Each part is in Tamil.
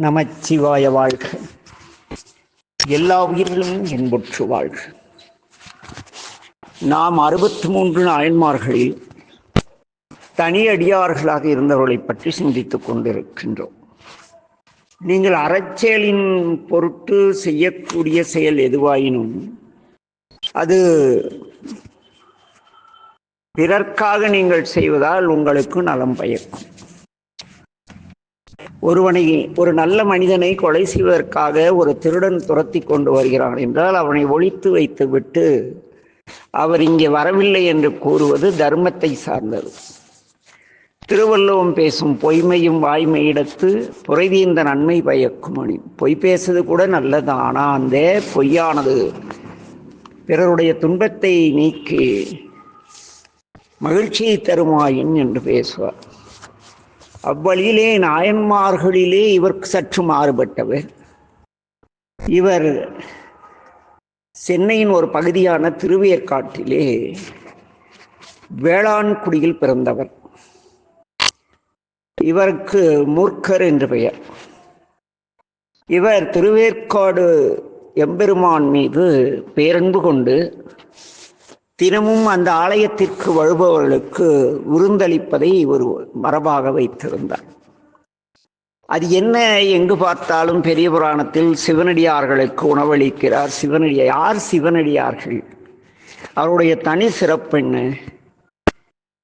நமச்சிவாய வாழ்க. எல்லா உயிர்களும் என்பொற்று வாழ்க. நாம் அறுபத்தி மூன்று நாயன்மார்களில் தனியடியார்களாக இருந்தவர்களை பற்றி சிந்தித்துக் கொண்டிருக்கின்றோம். நீங்கள் அறச்செயலின் பொருட்டு செய்யக்கூடிய செயல் எதுவாயினும் அது பிறர்க்காக நீங்கள் செய்வதால் உங்களுக்கு நலம் பயக்கும். ஒருவனை ஒரு நல்ல மனிதனை கொலை செய்வதற்காக ஒரு திருடன் துரத்தி கொண்டு வருகிறான் என்றால் அவனை ஒழித்து வைத்து விட்டு அவர் இங்கே வரவில்லை என்று கூறுவது தர்மத்தை சார்ந்தது. திருவள்ளுவம் பேசும் பொய்மையும் வாய்மையிடத்து புரைதீந்த நன்மை பயக்கும் அணி பொய் பேசுவது கூட நல்லது ஆனால் அந்த பொய்யானது பிறருடைய துன்பத்தை நீக்கி மகிழ்ச்சியை தருமாயின் என்று பேசுவார். அவ்வழியிலே நாயன்மார்களிலே இவர் சற்று மாறுபட்டவர். இவர் சென்னையின் ஒரு பகுதியான திருவேற்காட்டிலே வேளாண்குடியில் பிறந்தவர். இவருக்கு மூர்க்கர் என்று பெயர். இவர் திருவேற்காடு எம்பெருமான் மீது பேரன்பு கொண்டு தினமும் அந்த ஆலயத்திற்கு வருபவர்களுக்கு விருந்தளிப்பதை ஒரு மரபாக வைத்திருந்தார். அது என்ன எங்கு பார்த்தாலும் பெரிய புராணத்தில் சிவனடியார்களுக்கு உணவளிக்கிறார். சிவனடிய யார் சிவனடியார்கள்? அவருடைய தனி சிறப்பு என்ன?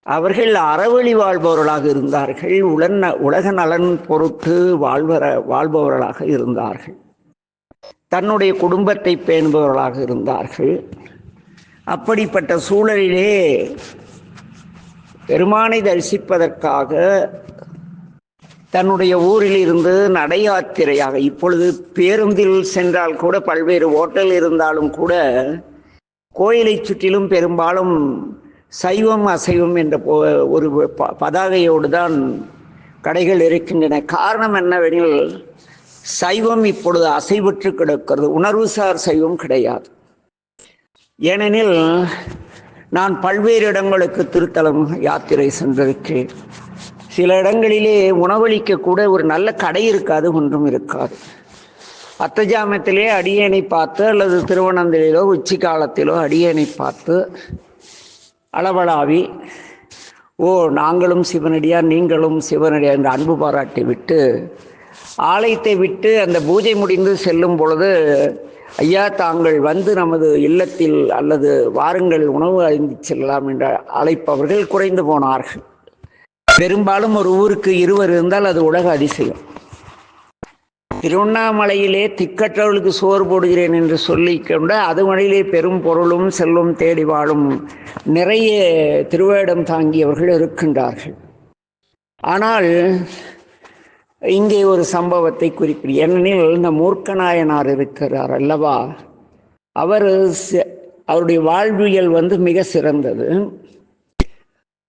அவர்கள் அறவழி வாழ்பவர்களாக இருந்தார்கள். உலன் உலக நலன் பொறுத்து வாழ்வர வாழ்பவர்களாக இருந்தார்கள். தன்னுடைய குடும்பத்தை பேணுபவர்களாக இருந்தார்கள். அப்படிப்பட்ட சூழலிலே பெருமானை தரிசிப்பதற்காக தன்னுடைய ஊரில் இருந்து நடையாத்திரையாக இப்பொழுது பேருந்தில் சென்றால் கூட பல்வேறு ஓட்டல் இருந்தாலும் கூட கோயிலை சுற்றிலும் பெரும்பாலும் சைவம் அசைவம் என்ற ஒரு பதாகையோடு தான் கடைகள் இருக்கின்றன. காரணம் என்னவெனில் சைவம் இப்பொழுது அசைவற்று கிடக்கிறது. உணர்வுசார் சைவம் கிடையாது. ஏனெனில் நான் பல்வேறு இடங்களுக்கு திருத்தலம் யாத்திரை சென்றிருக்கிறேன். சில இடங்களிலே உணவளிக்க கூட ஒரு நல்ல கடை இருக்காது ஒன்றும் இருக்காது. அத்தஜாமத்திலே அடியேனை பார்த்து அல்லது திருவண்ணந்திலோ உச்சி காலத்திலோ அடியேனை பார்த்து அளவலாவி ஓ நாங்களும் சிவனடியார் நீங்களும் சிவனடியார் என்று அன்பு பாராட்டி விட்டு ஆலயத்தை விட்டு அந்த பூஜை முடிந்து செல்லும் பொழுது ஐயா தாங்கள் வந்து நமது இல்லத்தில் அல்லது வாருங்கள் உணவு அறிந்து செல்லலாம் என்று அழைப்பவர்கள் குறைந்து போனார்கள். பெரும்பாலும் ஒரு ஊருக்கு இருவர் இருந்தால் அது உலக அதிசயம். திருவண்ணாமலையிலே திக்கற்றவர்களுக்கு சோறு போடுகிறேன் என்று சொல்லி கொண்ட அது வழியிலே பெரும் பொருளும் செல்லும் தேடி வாழும் நிறைய திருவேடம் தாங்கியவர்கள் இருக்கின்றார்கள். ஆனால் இங்கே ஒரு சம்பவத்தை குறிப்பிடு. ஏனெனில் இந்த மூர்க்கநாயனார் இருக்கிறார் அல்லவா? அவர் அவருடைய வாழ்வியல் வந்து மிக சிறந்தது.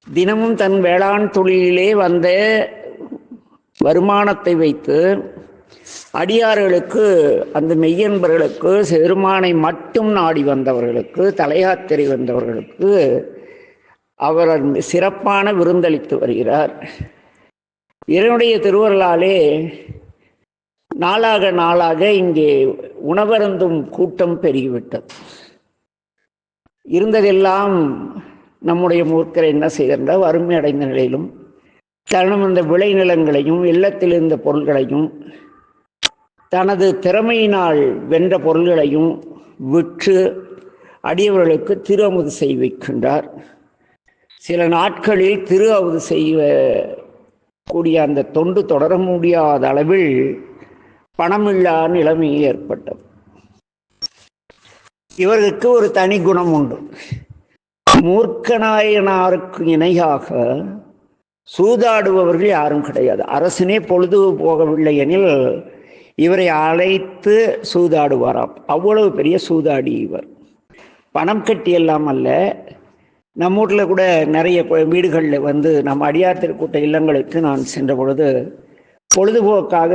தினமும் தன் வேளாண் தொழிலிலே வந்த வருமானத்தை வைத்து அடியார்களுக்கு அந்த மெய்யன்பர்களுக்கு பெருமானை மட்டும் நாடி வந்தவர்களுக்கு தலையாத்திரை வந்தவர்களுக்கு அவர் சிறப்பான விருந்தளித்து வருகிறார். இதனுடைய திருவருளாலே நாளாக நாளாக இங்கே உணவருந்தும் கூட்டம் பெருகிவிட்டது. இருந்ததெல்லாம் நம்முடைய மூர்க்கரை என்ன செய்திருந்தால் வறுமை அடைந்த நிலையிலும் தனம் இந்த விளைநிலங்களையும் இல்லத்தில் இருந்த பொருள்களையும் தனது திறமையினால் வென்ற பொருள்களையும் விற்று அடியவர்களுக்கு திரு அமுது செய்விக்கின்றார். சில நாட்களில் திரு அமுது செய்வ கூடிய அந்த தொண்டு தொடர முடியாத அளவில் பணமில்லா நிலைமை ஏற்பட்டது. இவருக்கு ஒரு தனி குணம் உண்டு. மூர்க்கநாயனாருக்கு இணையாக சூதாடுபவர்கள் யாரும் கிடையாது. அரசனே பொழுது போகவில்லை எனில் இவரை அழைத்து சூதாடுவாராம். அவ்வளவு பெரிய சூதாடி இவர். பணம் கட்டியெல்லாம் அல்ல. நம்ம ஊரில் கூட நிறைய வீடுகளில் வந்து நம்ம அடியார் திருக்கூட்ட இல்லங்களுக்கு நான் சென்ற பொழுது பொழுதுபோக்காக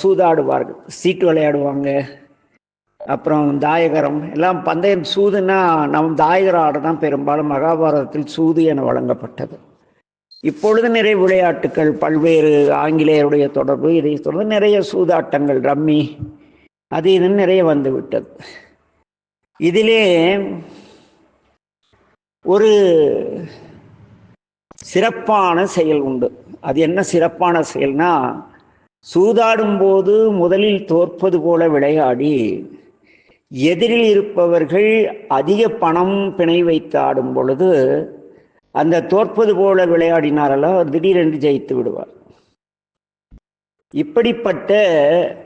சூதாடுவார்கள். சீட்டு விளையாடுவாங்க. அப்புறம் தாயகரம் எல்லாம் பந்தயம் சூதுன்னா நம் தாயகர ஆடு தான் பெரும்பாலும் மகாபாரதத்தில் சூது என வழங்கப்பட்டது. இப்பொழுது நிறைய விளையாட்டுகள் பல்வேறு ஆங்கிலேயருடைய தொடர்பு இதை தொடர்ந்து நிறைய சூதாட்டங்கள் ரம்மி அது இதுன்னு நிறைய வந்து விட்டது இதிலே ஒரு சிறப்பான செயல் உண்டு. அது என்ன சிறப்பான செயல்னா சூதாடும் போது முதலில் தோற்பது போல விளையாடி எதிரில் இருப்பவர்கள் அதிக பணம் பிணை வைத்து ஆடும் பொழுது அந்த தோற்பது போல விளையாடினாரல்ல திடீரென்று ஜெயித்து விடுவார். இப்படிப்பட்ட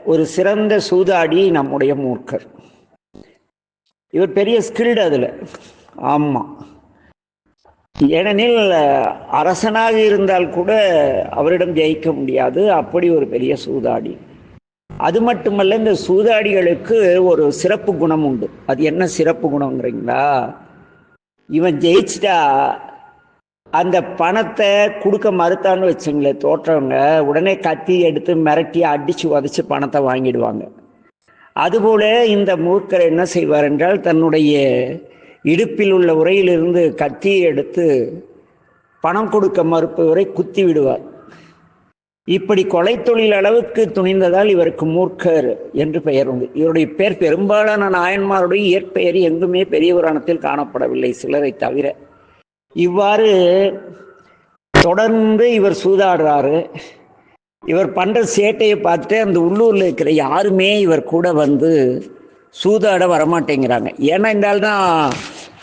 ஒரு சிறந்த சூதாடி நம்முடைய மூர்க்கர். இவர் பெரிய ஸ்கில்டு அதில். ஆமாம் ஏனெனில் அரசனாக இருந்தால் கூட அவரிடம் ஜெயிக்க முடியாது. அப்படி ஒரு பெரிய சூதாடி. அது மட்டுமல்ல இந்த சூதாடிகளுக்கு ஒரு சிறப்பு குணம் உண்டு. அது என்ன சிறப்பு குணங்கிறீங்களா இவன் ஜெயிச்சிட்டா அந்த பணத்தை கொடுக்க மறுத்தான்னு வச்சுங்களேன் தோற்றவங்க உடனே கத்தி எடுத்து மிரட்டி அடித்து உதச்சி பணத்தை வாங்கிடுவாங்க. அதுபோல இந்த மூர்க்கர் என்ன செய்வார் என்றால் தன்னுடைய இடுப்பில் உள்ள உரையிலிருந்து கத்தியை எடுத்து பணம் கொடுக்க மறுப்பவரை குத்தி விடுவார். இப்படி கொலை தொழில் அளவுக்கு துணிந்ததால் இவருக்கு மூர்க்கர் என்று பெயர் உண்டு. இவருடைய பெயர் பெரும்பாலான நாயன்மாருடைய இயற்பெயர் எங்குமே பெரிய புராணத்தில் காணப்படவில்லை சிலரை தவிர. இவ்வாறு தொடர்ந்து இவர் சூதாடுறாரு. இவர் பண்ற சேட்டையை பார்த்துட்டு அந்த உள்ளூர்ல இருக்கிற யாருமே இவர் கூட வந்து சூதாட வரமாட்டேங்கிறாங்க. ஏன்னா இந்த ஆள் தான்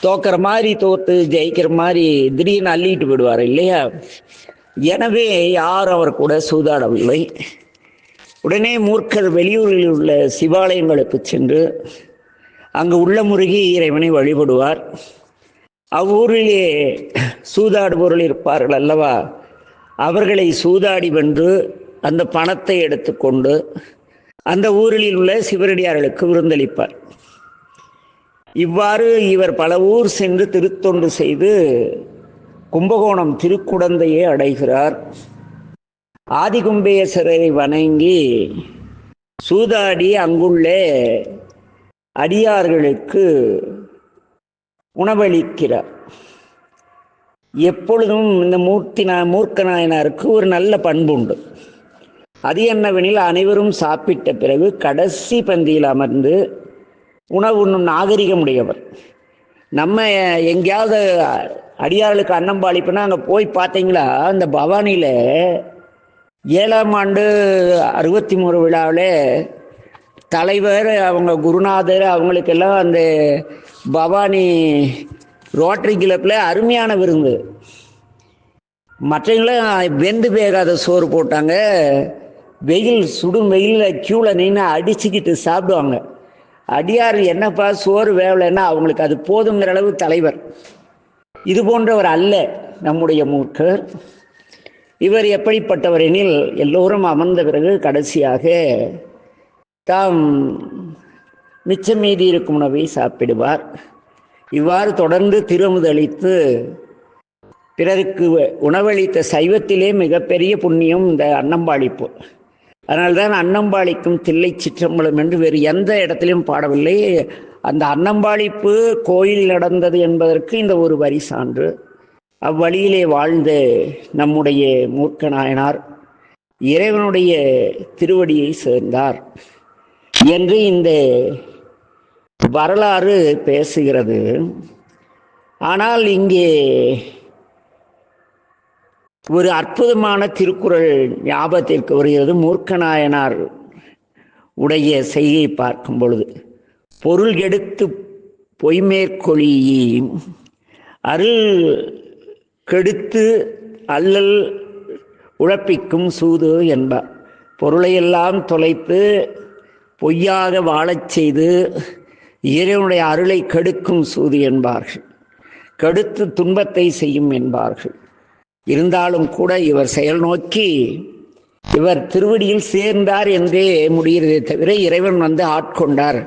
தோக்கிற மாதிரி தோத்து ஜெயிக்கிற மாதிரி திடீர்னு அள்ளிட்டு விடுவார் இல்லையா? எனவே யாரும் அவர் கூட சூதாடவில்லை. உடனே மூர்க்கர் வெளியூரில் உள்ள சிவாலயங்களுக்கு சென்று அங்கு உள்ள முருகி இறைவனை வழிபடுவார். அவ்வூரிலே சூதாடுபவர்கள் இருப்பார்கள் அல்லவா? அவர்களை சூதாடி வென்று அந்த பணத்தை எடுத்துக்கொண்டு அந்த ஊரில் உள்ள சிவரடியார்களுக்கு விருந்தளிப்பார். இவ்வாறு இவர் பல ஊர் சென்று திருத்தொண்டு செய்து கும்பகோணம் திருக்குடந்தையை அடைகிறார். ஆதிகும்பேஸ்வரரை வணங்கி சூதாடி அங்குள்ள அடியார்களுக்கு உணவளிக்கிறார். எப்பொழுதும் இந்த மூர்த்தி நா மூர்க்க நாயனாருக்கு ஒரு நல்ல பண்பு உண்டு அது என்னவெனில் அனைவரும் சாப்பிட்ட பிறகு கடைசி பந்தியில் அமர்ந்து உணவு உண்ணும் நாகரிகம் உடையவர் நம்ம எங்கேயாவது அடியார்களுக்கு அன்னம் பாலிப்புனா அங்கே போய் பார்த்தீங்களா? அந்த பவானியில் ஏழாம் ஆண்டு அறுபத்தி மூணு விழாவில் தலைவர் அவங்க குருநாதர் அவங்களுக்கெல்லாம் அந்த பவானி ரோட்டரி கிளப்பில் அருமையான விருந்து. மற்றவங்களும் வெந்து வேகாத சோறு போட்டாங்க. வெயில் சுடும் வெயிலில் க்யூவில் நின்று அடிச்சுக்கிட்டு சாப்பிடுவாங்க. அடியார் என்னப்பா சோறு வேவலைன்னா அவங்களுக்கு அது போதுங்கிற அளவு தலைவர். இது போன்றவர் அல்ல நம்முடைய மூக்கர் இவர் எப்படிப்பட்டவர் எனில் எல்லோரும் அமர்ந்த பிறகு கடைசியாக தாம் மிச்சம் மீதி இருக்கும் உணவை சாப்பிடுவார். இவ்வாறு தொடர்ந்து திருமுதளித்து பிறருக்கு உணவளித்த சைவத்திலே மிகப்பெரிய புண்ணியம் இந்த அன்னம்பாளிப்பு அதனால்தான் அன்னம்பாளிக்கும் தில்லை சிற்றம்பலம் என்று வேறு எந்த இடத்திலும் பாடவில்லை. அந்த அன்னம்பாளிப்பு கோயில் நடந்தது என்பதற்கு இந்த ஒரு வரி சான்று. அவ்வழியிலே வாழ்ந்த நம்முடைய மூர்க்க நாயனார் இறைவனுடைய திருவடியை சேர்ந்தார் என்று இந்த வரலாறு பேசுகிறது. ஆனால் இங்கே ஒரு அற்புதமான திருக்குறள் ஞாபகத்திற்கு வருகிறது. மூர்க்கநாயனார் உடைய செய்தியை பார்க்கும் பொழுது பொருள் கெடுத்து பொய்மேற்கொழியி அருள் கெடுத்து அல்லல் உழப்பிக்கும் சூது என்பார். பொருளையெல்லாம் தொலைத்து பொய்யாக வாழச் செய்து இறைவனுடைய அருளை கெடுக்கும் சூது என்பார்கள். கெடுத்து துன்பத்தை செய்யும் என்பார்கள். இருந்தாலும் கூட இவர் செயல் நோக்கி இவர் திருவடியில் சேர்ந்தார் என்றே முடிகிறதே தவிர இறைவன் வந்து ஆட்கொண்டார்.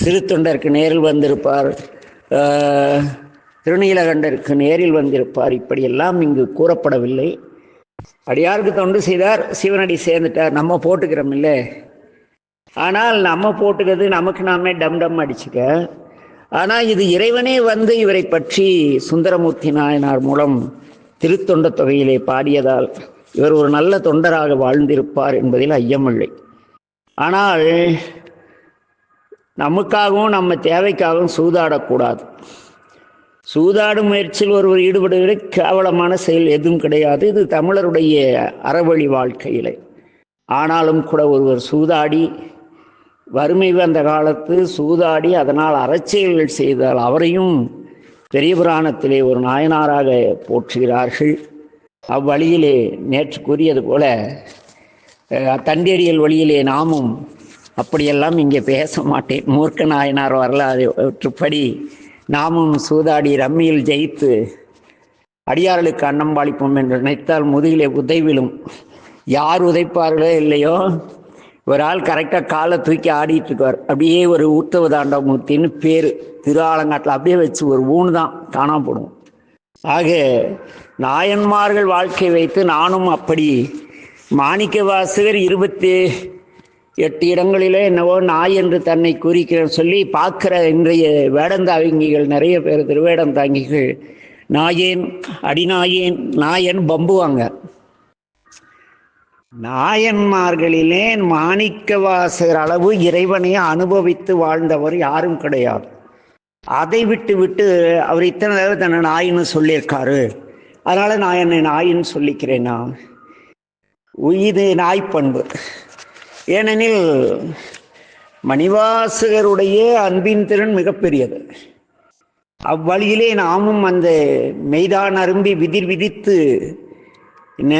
சிறு தொண்டருக்கு நேரில் வந்திருப்பார். திருநீலகண்டருக்கு நேரில் வந்திருப்பார். இப்படியெல்லாம் இங்கு கூறப்படவில்லை. அடியாருக்கு தொண்டு செய்தார் சிவனடி சேர்ந்துட்டார். நம்ம போட்டுக்கிறோம் இல்லை? ஆனால் நம்ம போட்டுக்கிறது நமக்கு நாமே டம் டம் அடிச்சுக்க. ஆனால் இது இறைவனே வந்து இவரை பற்றி சுந்தரமூர்த்தி நாயனார் மூலம் திருத்தொண்ட தொகையிலே பாடியதால் இவர் ஒரு நல்ல தொண்டராக வாழ்ந்திருப்பார் என்பதில் ஐயமில்லை. ஆனால் நமக்காகவும் நம்ம தேவைக்காகவும் சூதாடக்கூடாது. சூதாடும் முயற்சியில் ஒருவர் ஈடுபடுகிற கேவலமான செயல் எதுவும் கிடையாது. இது தமிழருடைய அறவழி வாழ்க்கையிலே. ஆனாலும் கூட ஒருவர் சூதாடி வறுமை வந்த காலத்து சூதாடி அதனால் அறச்செயல்கள் செய்தால் அவரையும் பெரிய புராணத்திலே ஒரு நாயனாராக போற்றுகிறார்கள். அவ்வழியிலே நேற்று கூறியது போல தண்டேரியல் வழியிலே நாமும் அப்படியெல்லாம் இங்கே பேச மாட்டேன். மூர்க்க நாயனார் வரலாற்றுப்படி நாமும் சூதாடி ரம்மியில் ஜெயித்து அடியார்களுக்கு அன்னம் பாலிப்போம் என்று நினைத்தால் முதுகிலே உதைவிலும் யார் உதைப்பார்களோ இல்லையோ ஒரு ஆள் கரெக்டாக காலை தூக்கி ஆடிட்டு இருக்கார். அப்படியே ஒரு ஊத்தவ தாண்டவமூர்த்தின்னு பேர். திரு ஆலங்காட்டில் அப்படியே வச்சு ஒரு ஊனு தான் காணாம போடும் ஆக நாயன்மார்கள் வாழ்க்கை வைத்து நானும் அப்படி மாணிக்க வாசகர் இருபத்தி எட்டு இடங்களிலே என்னவோ நாய் என்று தன்னை குறிக்கிறேன் சொல்லி பார்க்கிற இன்றைய வேடந்தாங்கிகள் நிறைய பேர் திருவேடந்தாங்கிகள் நாயேன் அடிநாயேன் நாயன் பம்புவாங்க. நாயன்மார்களிலே மாணிக்கவாசர் அளவு இறைவனை அனுபவித்து வாழ்ந்தவர் யாரும் கிடையாது. அதை விட்டு விட்டு அவர் இத்தனை தடவை தன்னை நாயின்னு சொல்லியிருக்காரு. அதனால நான் என்னை நாயின்னு சொல்லிக்கிறேன்? நான் இது நாய்ப்பண்பு ஏனெனில் மணிவாசகருடைய அன்பின் திறன் மிகப்பெரியது. அவ்வழியிலே நாமும் அந்த மெய்தான் அரும்பி விதிர் விதித்து என்ன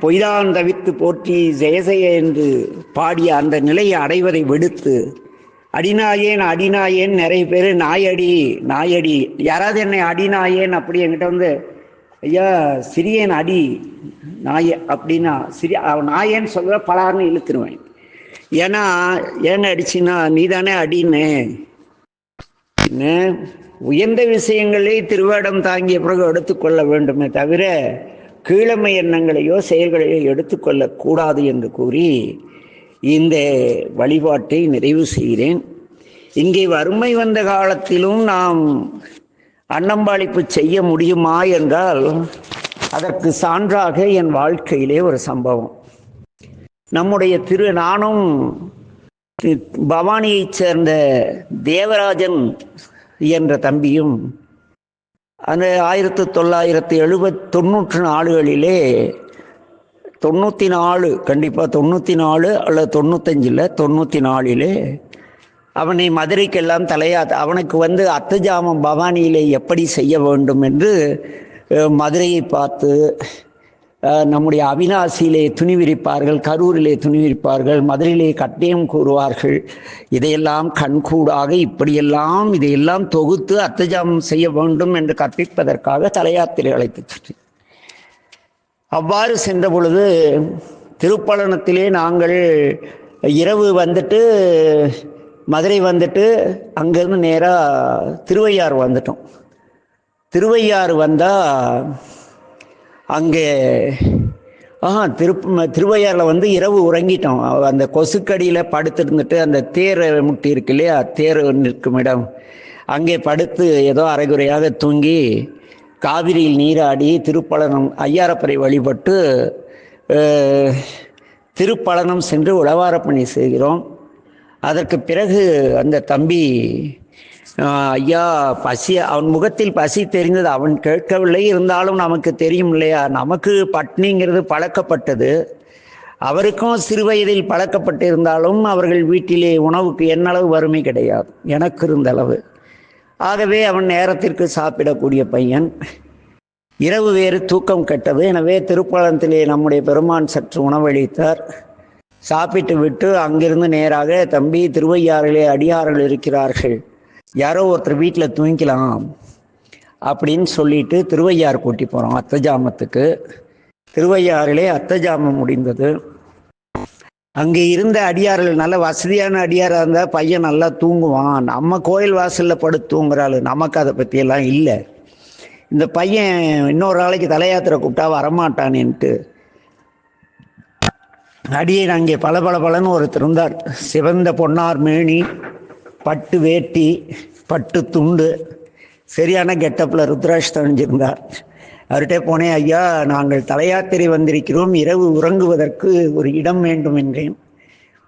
பொய்தான் தவித்து போற்றி ஜெயசெய என்று பாடிய அந்த நிலையை அடைவதை விடுத்து அடிநாயேன் அடிநாயேன் நிறைய பேர் நாயடி நாயடி. யாராவது என்னை அடிநாயேன் அப்படி என்கிட்ட வந்து ஐயா சிறியன் அடி நாய அப்படின்னா சிறிய நாயேன்னு சொல்ல பலார்னு இழுத்துருவேன். ஏன்னா ஏன்னு அடிச்சுன்னா நீ தானே அடின்னு. என்ன உயர்ந்த விஷயங்களே திருவேடம் தாங்கிய பிறகு எடுத்துக்கொள்ள வேண்டுமே தவிர கீழமை எண்ணங்களையோ செயல்களையோ எடுத்துக்கொள்ளக்கூடாது என்று கூறி இந்த வழிபாட்டை நிறைவு செய்கிறேன். இங்கே வறுமை வந்த காலத்திலும் நாம் அன்னம்பாளிப்பு செய்ய முடியுமா என்றால் அதற்கு சான்றாக என் வாழ்க்கையிலே ஒரு சம்பவம். நம்முடைய திரு நானும் பவானியைச் சேர்ந்த தேவராஜன் என்ற தம்பியும் அந்த ஆயிரத்து தொள்ளாயிரத்து எழுபத் தொண்ணூற்று நாலுகளிலே தொண்ணூற்றி நாலு கண்டிப்பாக தொண்ணூற்றி நாலு அல்லது தொண்ணூத்தஞ்சில் தொண்ணூற்றி நாலிலே அவனை மதுரைக்கெல்லாம் தலையா அவனுக்கு வந்து அத்தஜாமம் பவானியிலே எப்படி செய்ய வேண்டும் என்று மதுரையை பார்த்து நம்முடைய அவினாசியிலே துணி விரிப்பார்கள் கரூரிலே துணி விரிப்பார்கள் மதுரையிலே கட்டயம் கூறுவார்கள். இதையெல்லாம் கண்கூடாக இப்படியெல்லாம் இதையெல்லாம் தொகுத்து அத்தஜாம் செய்ய வேண்டும் என்று கற்பிப்பதற்காக தலையாத்திரை அழைத்து சென்றேன். அவ்வாறு சென்ற பொழுது திருப்பலனத்திலே நாங்கள் இரவு வந்துட்டு மதுரை வந்துட்டு அங்கேருந்து நேராக திருவையாறு வந்துட்டோம். திருவையாறு வந்தால் அங்கே ஆஹா திரு திருவையாறில் வந்து இரவு உறங்கிட்டோம். அந்த கொசுக்கடியில் படுத்திருந்துட்டு அந்த தேர் முட்டி இருக்கு இல்லையா? தேர் நிற்கும் இடம். அங்கே படுத்து ஏதோ அரைகுறையாக தூங்கி காவிரியில் நீராடி திருப்பலனம் ஐயாரப்பரை வழிபட்டு திருப்பலனம் சென்று உழவாரப்பணி செய்கிறோம். அதற்கு பிறகு அந்த தம்பி ஐயா பசி அவன் முகத்தில் பசி தெரிந்தது. அவன் கேட்கவில்லை. இருந்தாலும் நமக்கு தெரியும் இல்லையா? நமக்கு பட்னிங்கிறது பழக்கப்பட்டது. அவருக்கும் சிறுவயதில் பழக்கப்பட்டிருந்தாலும் அவர்கள் வீட்டிலே உணவுக்கு என்னளவு வறுமை கிடையாது. எனக்கு இருந்தளவு ஆகவே அவன் நேரத்திற்கு சாப்பிடக்கூடிய பையன். இரவு வேறு தூக்கம் கெட்டது. எனவே திருப்பாளத்திலே நம்முடைய பெருமான் சற்று உணவளித்தார். சாப்பிட்டு விட்டு அங்கிருந்து நேராக தம்பி திருவையாறிலே அடியார்கள் இருக்கிறார்கள். யாரோ ஒருத்தர் வீட்டில் தூங்கிக்கலாம் அப்படின்னு சொல்லிட்டு திருவையார் கூட்டி போகிறோம் அத்தஜாமத்துக்கு திருவையாறிலே அத்தஜாமம் முடிந்தது. அங்கே இருந்த அடியார்கள் நல்ல வசதியான அடியாராக இருந்தால் பையன் நல்லா தூங்குவான். நம்ம கோயில் வாசலில் படுத்து தூங்குறாள். நமக்கு அதை பற்றியெல்லாம் இல்லை. இந்த பையன் இன்னொரு நாளைக்கு தலையாத்திரை கூப்பிட்டா வரமாட்டானேன்ட்டு. அடியேன் அங்கே பல பல பலன்னு ஒருத்தர் இருந்தார். சிவந்த பொன்னார் மேனி. பட்டு வேட்டி பட்டு துண்டு. சரியான கெட்டப்பில் ருத்ராஷ் தணிஞ்சிருந்தார் அவர்கிட்ட போனேன் ஐயா நாங்கள் தலையாத்திரை வந்திருக்கிறோம். இரவு உறங்குவதற்கு ஒரு இடம் வேண்டும் என்றேன்.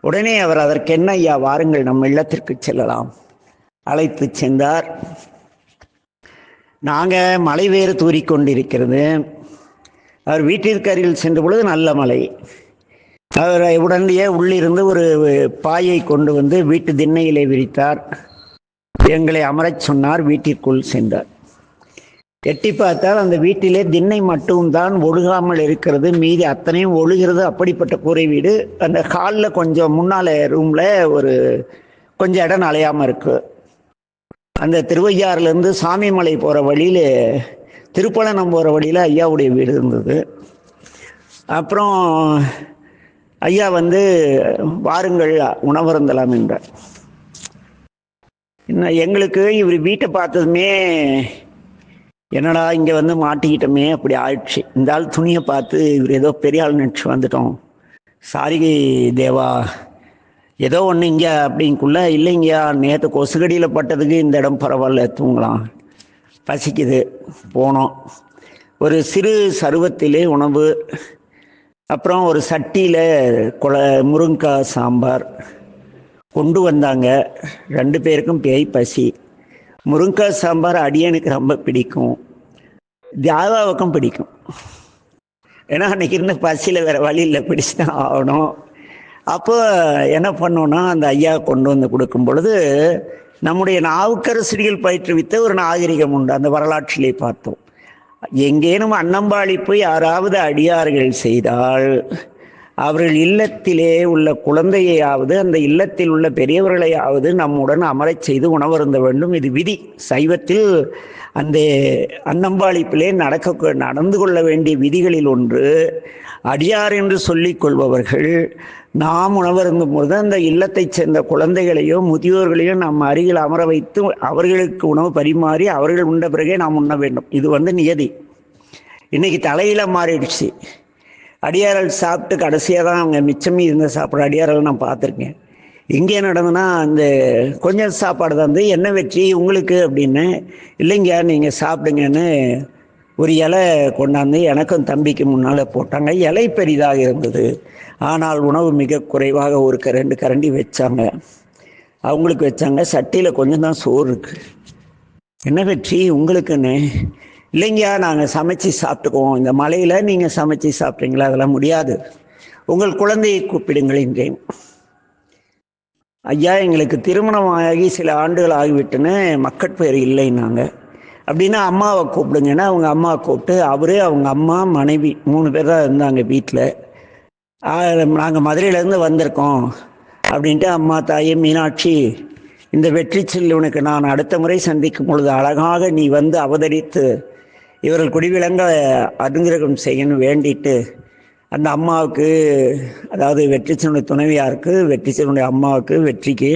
உடனே அவர் அதற்கென்ன ஐயா? வாருங்கள் நம் இல்லத்திற்கு செல்லலாம். அழைத்து சென்றார். நாங்கள் மலை வேறு தூறிக்கொண்டிருக்கிறது அவர் வீட்டிற்கு அருகில் சென்ற பொழுது நல்ல மலை. அவர் உடனடியே உள்ளிருந்து ஒரு பாயை கொண்டு வந்து வீட்டு திண்ணையிலே விரித்தார். எங்களை அமரச் சொன்னார் வீட்டிற்குள் சென்றார். எட்டி பார்த்தால் அந்த வீட்டிலே திண்ணை மட்டும்தான் ஒழுகாமல் இருக்கிறது. மீதி அத்தனையும் ஒழுகிறது. அப்படிப்பட்ட கூரை வீடு. அந்த ஹாலில் கொஞ்சம் முன்னால் ரூமில் ஒரு கொஞ்சம் இடம் அலையாமல் இருக்கு. அந்த திருவையாறுலேருந்து சாமிமலை போகிற வழியில் திருப்பழனம் போகிற வழியில் ஐயாவுடைய வீடு இருந்தது. அப்புறம் ஐயா வந்து வாருங்கள் உணவருந்தலாம் என்றார். என்ன எங்களுக்கு இவர் வீட்டை பார்த்ததுமே என்னடா இங்கே வந்து மாட்டிக்கிட்டோமே அப்படி ஆயிடுச்சு. இந்த ஆள் துணியை பார்த்து இவர் ஏதோ பெரிய ஆள் நினச்சி வந்துட்டோம். சாரி தேவா ஏதோ ஒன்று இங்கே அப்படிங்குள்ள இல்லைங்கய்யா நேற்று கொசுகடியில் பட்டதுக்கு இந்த இடம் பரவாயில்ல தூங்கலாம். பசிக்குது போனோம். ஒரு சிறு சருவத்திலே உணவு அப்புறம் ஒரு சட்டியில் குல முருங்கைக்காய் சாம்பார் கொண்டு வந்தாங்க. ரெண்டு பேருக்கும் பேய் பசி. முருங்கைக்காய் சாம்பார் அடியனுக்கு ரொம்ப பிடிக்கும். தியாகாவுக்கும் பிடிக்கும். ஏன்னா அன்றைக்கி இருந்த பசியில் வேறு வழியில் பிடிச்சு தான் ஆகணும். அப்போ என்ன பண்ணோன்னா அந்த ஐயா கொண்டு வந்து கொடுக்கும் பொழுது நம்முடைய நாவுக்கரசடிகள் பயிற்றுவித்த ஒரு நாகரிகம் உண்டு. அந்த வரலாற்றிலே பார்த்தோம். எங்கேனும் அன்னம்பாளிப்பு யாராவது அடியார்கள் செய்தால் அவர்கள் இல்லத்திலே உள்ள குழந்தையாவது அந்த இல்லத்தில் உள்ள பெரியவர்களையாவது நம்முடன் அமரச் செய்து உணவருந்த வேண்டும். இது விதி. சைவத்தில் அந்த அன்னம்பாளிப்பிலே நடக்க நடந்து கொள்ள வேண்டிய விதிகளில் ஒன்று அடியார் என்று சொல்லிக் கொள்பவர்கள் நாம் உணவருந்தும் பொழுது அந்த இல்லத்தைச் சேர்ந்த குழந்தைகளையோ முதியோர்களையோ நாம் அருகில் அமர வைத்து அவர்களுக்கு உணவு பரிமாறி அவர்கள் உண்ட பிறகே நாம் உண்ண வேண்டும். இது வந்து நியதி. இன்னைக்கு தலையில மாறிடுச்சு. அடியாரல் சாப்பிட்டு கடைசியாக தான் அவங்க மிச்சமே இருந்த சாப்பிட்ற அடியாரல் நான் பார்த்துருக்கேன். இங்கே நடந்ததுன்னா அந்த கொஞ்சம் சாப்பாடு தான் வந்து என்ன வெற்றி உங்களுக்கு? அப்படின்னு இல்லைங்க நீங்கள் சாப்பிடுங்கன்னு ஒரு இலை கொண்டாந்து எனக்கும் தம்பிக்கு முன்னால் போட்டாங்க. இலை பெரிதாக இருந்தது. ஆனால் உணவு மிக குறைவாக ஒரு ரெண்டு கரண்டி வச்சாங்க. அவங்களுக்கு வச்சாங்க. சட்டியில் கொஞ்சம் தான் சோறு இருக்கு. என்ன வெற்றி உங்களுக்குன்னு? இல்லைங்கய்யா நாங்கள் சமைச்சு சாப்பிட்டுக்குவோம். இந்த மலையில் நீங்கள் சமைச்சு சாப்பிட்றீங்களா? அதெல்லாம் முடியாது. உங்கள் குழந்தையை கூப்பிடுங்கள் என்றேன். ஐயா எங்களுக்கு திருமணம் ஆகி சில ஆண்டுகள் ஆகிவிட்டுன்னு மக்கட்பேர் இல்லைன்னாங்க அப்படின்னா அம்மாவை கூப்பிடுங்கன்னா அவங்க அம்மாவை கூப்பிட்டு அவரே அவங்க அம்மா மனைவி மூணு பேர் தான் இருந்தாங்க வீட்டில் நாங்கள் மதுரையிலேருந்து வந்திருக்கோம் அப்படின்ட்டு அம்மா தாயே மீனாட்சி இந்த வெற்றி செல்வனுக்கு நான் அடுத்த முறை சந்திக்கும் பொழுது அழகாக நீ வந்து அவதரித்து இவர்கள் குடிவிலங்க அனுகிரகம் செய்யணும் வேண்டிட்டு அந்த அம்மாவுக்கு அதாவது வெற்றிச்சனுடைய துணைவியாருக்கு வெற்றிச்சனுடைய அம்மாவுக்கு வெற்றிக்கு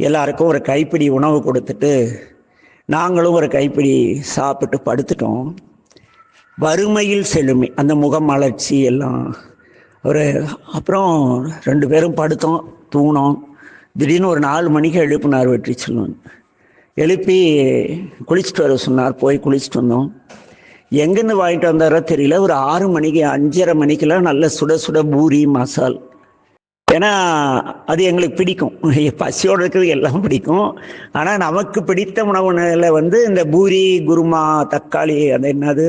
எல்லாருக்கும் ஒரு கைப்பிடி உணவு கொடுத்துட்டு நாங்களும் ஒரு கைப்பிடி சாப்பிட்டு படுத்துட்டோம். வறுமையில் செழுமை அந்த முகம் மலர்ச்சி எல்லாம். ஒரு அப்புறம் ரெண்டு பேரும் படுத்தோம் தூணோம் திடீர்னு ஒரு நாலு மணிக்கு எழுப்பினார் வெற்றி செல்வன். எழுப்பி குளிச்சுட்டு வர சொன்னார் போய் குளிச்சுட்டு வந்தோம். எங்கேருந்து வாங்கிட்டு வந்தாரோ தெரியல ஒரு ஆறு மணிக்கு அஞ்சரை மணிக்கெல்லாம் நல்ல சுட சுட பூரி மசால். ஏன்னா அது எங்களுக்கு பிடிக்கும். பசியோடு இருக்கிறது எல்லாம் பிடிக்கும். ஆனால் நமக்கு பிடித்த உணவுல வந்து இந்த பூரி குருமா தக்காளி அது என்னது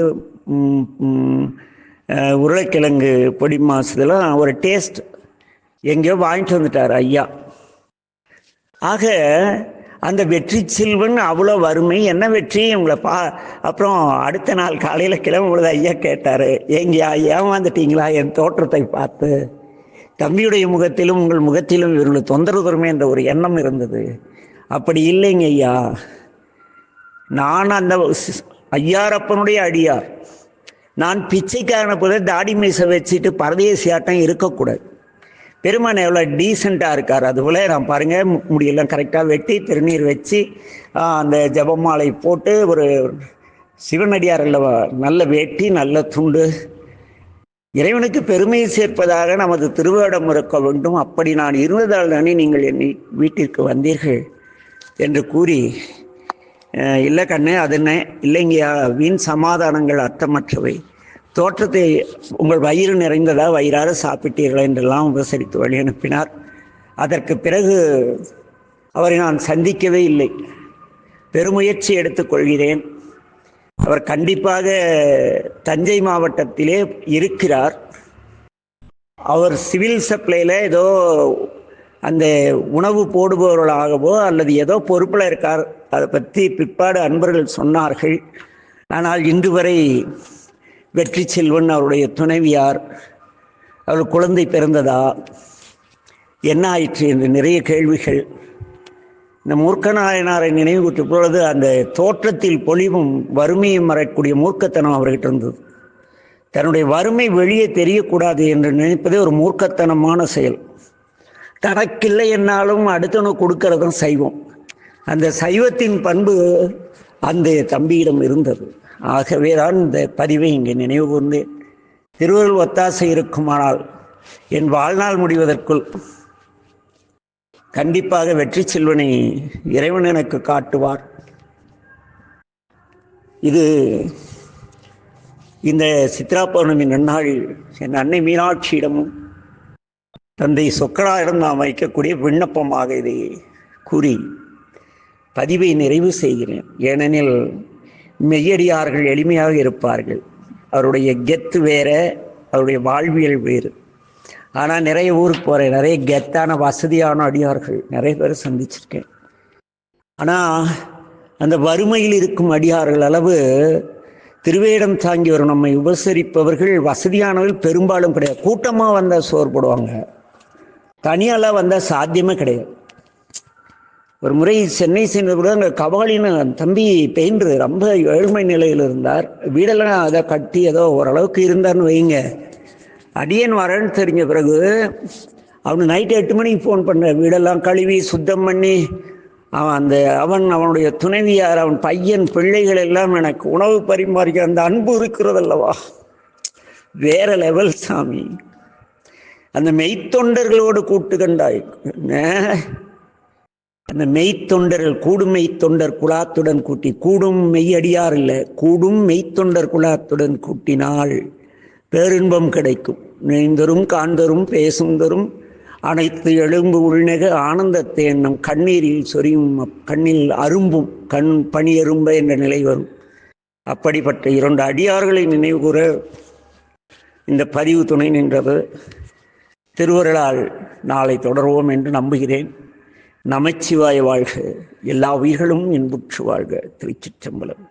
உருளைக்கிழங்கு பொடி மாசு இதெல்லாம் ஒரு டேஸ்ட். எங்கேயோ வாங்கிட்டு வந்துட்டார் ஐயா. ஆக அந்த வெற்றி செல்வன் அவ்வளோ வறுமை. என்ன வெற்றி? உங்களை பா அப்புறம் அடுத்த நாள் காலையில் கிளம்பும் பொழுது ஐயா கேட்டார் ஏங்கயா ஏமாந்துட்டீங்களா? என் தோற்றத்தை பார்த்து. தம்பியுடைய முகத்திலும் உங்கள் முகத்திலும் இவர்களுக்கு தொந்தரவு தருமே என்ற ஒரு எண்ணம் இருந்தது. அப்படி இல்லைங்க ஐயா. நான் அந்த ஐயாரப்பனுடைய அடியார். நான் பிச்சைக்காரனை போல தாடி மீசை வச்சுட்டு பரதேசியாட்டம் இருக்கக்கூடாது. பெருமான் எவ்வளோ டீசெண்டாக இருக்கார். அதுபோல் நான் பாருங்கள் முடியெல்லாம் கரெக்டாக வெட்டி திருநீர் வச்சு அந்த ஜபமாலை போட்டு ஒரு சிவனடியார் அல்லவா நல்ல வெட்டி நல்ல துண்டு இறைவனுக்கு பெருமையை சேர்ப்பதாக நமது திருவேடம் இருக்க வேண்டும். அப்படி நான் இருந்ததால் தானே நீங்கள் என்னை வீட்டிற்கு வந்தீர்கள் என்று கூறி இல்லை கண்ணு அது என்ன? இல்லைங்கய்யா வீண் சமாதானங்கள் அர்த்தமற்றவை. தோற்றத்தை உங்கள் வயிறு நிறைந்ததா? வயிறார சாப்பிட்டீர்களா? என்றெல்லாம் உபசரித்து வழி அனுப்பினார். அதற்கு பிறகு அவரை நான் சந்திக்கவே இல்லை. பெருமுயற்சி எடுத்துக்கொள்கிறேன் அவர் கண்டிப்பாக தஞ்சை மாவட்டத்திலே இருக்கிறார். அவர் சிவில் சப்ளையில் ஏதோ அந்த உணவு போடுபவர்களாகவோ அல்லது ஏதோ பொறுப்பில் இருக்கார். அதை பற்றி பிற்பாடு அன்பர்கள் சொன்னார்கள். ஆனால் இன்று வரை வெற்றி செல்வன் அவருடைய துணைவியார். அவர் குழந்தை பிறந்ததா? என்ன ஆயிற்று என்று நிறைய கேள்விகள். இந்த மூர்க்கநாயனாரை நினைவுற்ற பொழுது அந்த தோற்றத்தில் பொலிவும் வறுமையும் மறைக்கூடிய மூர்க்கத்தனம் அவர்கிட்ட இருந்தது. தன்னுடைய வறுமை வெளியே தெரியக்கூடாது என்று நினைப்பதே ஒரு மூர்க்கத்தனமான செயல். தனக்கில்லை என்னாலும் அடுத்தவனுக்கு கொடுக்கறதும் சைவம். அந்த சைவத்தின் பண்பு அந்த தம்பியிடம் இருந்தது. ஆகவே தான் இந்த பதிவை இங்கே நினைவு கூர்ந்தேன். திருவருள் ஒத்தாசை இருக்குமானால் என் வாழ்நாள் முடிவதற்குள் கண்டிப்பாக வெற்றி செல்வனை இறைவன் எனக்கு காட்டுவார். இது இந்த சித்ரா பௌர்ணமி நன்னாள் என் அன்னை மீனாட்சியிடமும் தந்தை சொக்கராயிடம் நாம் வைக்கக்கூடிய விண்ணப்பமாக இதை கூறி பதிவை நிறைவு செய்கிறேன். ஏனெனில் மெய்யடியார்கள் எளிமையாக இருப்பார்கள். அவருடைய கெத்து வேற அவருடைய வாழ்வியல் வேறு. ஆனால் நிறைய ஊருக்கு போகிறேன் நிறைய கெத்தான வசதியான அடியார்கள். நிறைய பேர் சந்திச்சிருக்கேன். ஆனால் அந்த வறுமையில் இருக்கும் அடியார்கள் அளவு திருவேடம் தாங்கி வரும். நம்மை உபசரிப்பவர்கள் வசதியானவர்கள் பெரும்பாலும் கிடையாது. கூட்டமாக வந்தால் சோறு போடுவாங்க. தனியாலாம் வந்தால் சாத்தியமே கிடையாது. ஒரு முறை சென்னை சென்ற கூட அங்கே கபாலின்னு தம்பி பெயின்று ரொம்ப ஏழ்மை நிலையில் இருந்தார். வீடெல்லாம் அதை கட்டி ஏதோ ஓரளவுக்கு இருந்தார்னு வைங்க அடியன் வரேன்னு தெரிஞ்ச பிறகு அவனு நைட்டு எட்டு மணிக்கு ஃபோன் பண்ண. வீடெல்லாம் கழுவி சுத்தம் பண்ணி அவன் அந்த அவன் அவனுடைய துணைவியார் அவன் பையன் பிள்ளைகள் எல்லாம் எனக்கு உணவு பரிமாறிக்க அந்த அன்பு இருக்கிறதல்லவா? வேற லெவல் சாமி. அந்த மெய்த்தொண்டர்களோடு கூட்டு கண்டாய். அந்த மெய்த்தொண்டர்கள் கூடும் மெய்த்தொண்டர் குலாத்துடன் கூட்டி கூடும் மெய்யடியார் இல்லை கூடும் மெய்த்தொண்டர் குலாத்துடன் கூட்டினால் பேரின்பம் கிடைக்கும். நினைந்தரும் காண்தரும் பேசுந்தரும் அனைத்து எலும்பு உள்நெக ஆனந்தத்தை எண்ணம் கண்ணீரில் சொரியும் அப் கண்ணில் அரும்பும் கண் பனி என்ற நிலை வரும். அப்படிப்பட்ட இரண்டு அடியார்களை நினைவுகூற இந்த பதிவு துணை நின்றது. திருவருளால் நாளை தொடர்வோம் என்று நம்புகிறேன். நமச்சிவாய வாழ்க. எல்லா உயிர்களும் இன்புற்று வாழ்க. திருச்சிற்றம்பலம்.